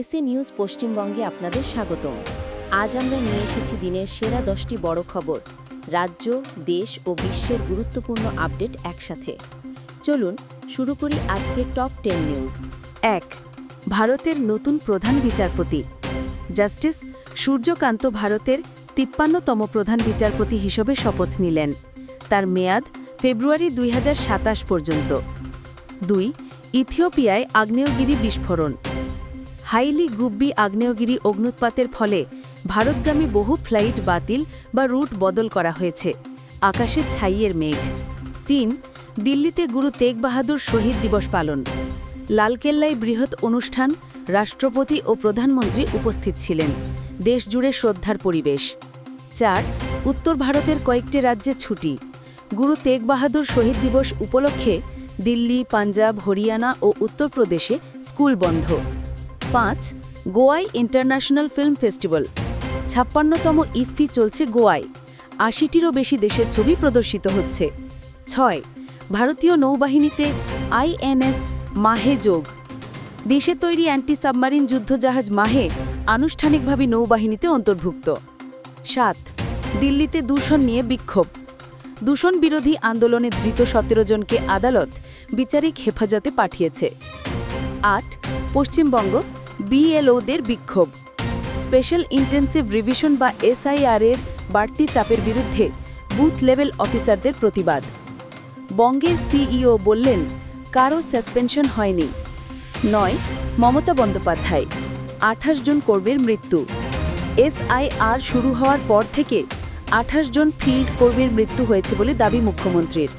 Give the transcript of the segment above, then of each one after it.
SA news পশ্চিমবঙ্গে আপনাদের স্বাগতম। আজ আমরা নিয়ে এসেছি দিনের সেরা দশটি বড় খবর, রাজ্য, দেশ ও বিশ্বের গুরুত্বপূর্ণ আপডেট একসাথে। চলুন, শুরু করি আজকের টপ টেন নিউজ। এক, ভারতের নতুন প্রধান বিচারপতি। জাস্টিস সূর্যকান্ত ভারতের তিপ্পান্নতম প্রধান বিচারপতি হিসেবে শপথ নিলেন। তার মেয়াদ ফেব্রুয়ারি দুই হাজার সাতাশ পর্যন্ত। দুই, ইথিওপিয়ায় আগ্নেয়গিরি বিস্ফোরণ। হাইলি গুব্বি আগ্নেয়গিরি অগ্নুৎপাতের ফলে ভারতগামী বহু ফ্লাইট বাতিল বা রুট বদল করা হয়েছে। আকাশে ছাইয়ের মেঘ। তিন, দিল্লিতে গুরু তেগ বাহাদুর শহীদ দিবস পালন। লালকেল্লায় বৃহৎ অনুষ্ঠান রাষ্ট্রপতি ও প্রধানমন্ত্রী উপস্থিত ছিলেন। দেশজুড়ে শ্রদ্ধার পরিবেশ। চার, উত্তর ভারতের কয়েকটি রাজ্যে ছুটি। গুরু তেগ বাহাদুর শহীদ দিবস উপলক্ষে দিল্লি, পাঞ্জাব, হরিয়ানা ও উত্তরপ্রদেশে স্কুল বন্ধ। পাঁচ, গোয়াই ইন্টারন্যাশনাল ফিল্ম ফেস্টিভ্যাল। ছাপ্পান্নতম ইফি চলছে গোয়ায়। আশিটিরও বেশি দেশের ছবি প্রদর্শিত হচ্ছে। ছয়, ভারতীয় নৌবাহিনীতে আইএনএস মাহে যোগ। দেশে তৈরি অ্যান্টি সাবমারিন যুদ্ধজাহাজ মাহে আনুষ্ঠানিকভাবে নৌবাহিনীতে অন্তর্ভুক্ত। সাত, দিল্লিতে দূষণ নিয়ে বিক্ষোভ। দূষণ বিরোধী আন্দোলনে ধৃত সতেরো জনকে আদালত বিচারিক হেফাজতে পাঠিয়েছে। আট, পশ্চিমবঙ্গ বিএলওদের বিক্ষোভ। স্পেশাল ইন্টেন্সিভ রিভিশন বা এসআইআর এর বাড়তি চাপের বিরুদ্ধে বুথ লেভেল অফিসারদের প্রতিবাদ। বঙ্গের সিইও বললেন, কারও সাসপেনশন হয়নি। নয়, মমতা বন্দ্যোপাধ্যায়, আঠাশ জন কর্মীর মৃত্যু। এসআইআর শুরু হওয়ার পর থেকে আঠাশ জন ফিল্ড কর্মীর মৃত্যু হয়েছে বলে দাবি মুখ্যমন্ত্রীর।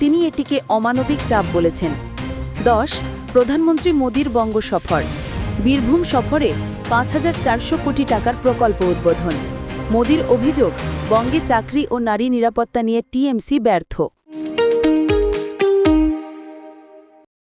তিনি এটিকে অমানবিক চাপ বলেছেন। দশ, প্রধানমন্ত্রী মোদীর বঙ্গ সফর। বীরভূম সফরে পাঁচ হাজার চারশো কোটি টাকার প্রকল্প উদ্বোধন। মোদির অভিযোগ, বঙ্গে চাকরি ও নারী নিরাপত্তা নিয়ে টিএমসি ব্যর্থ।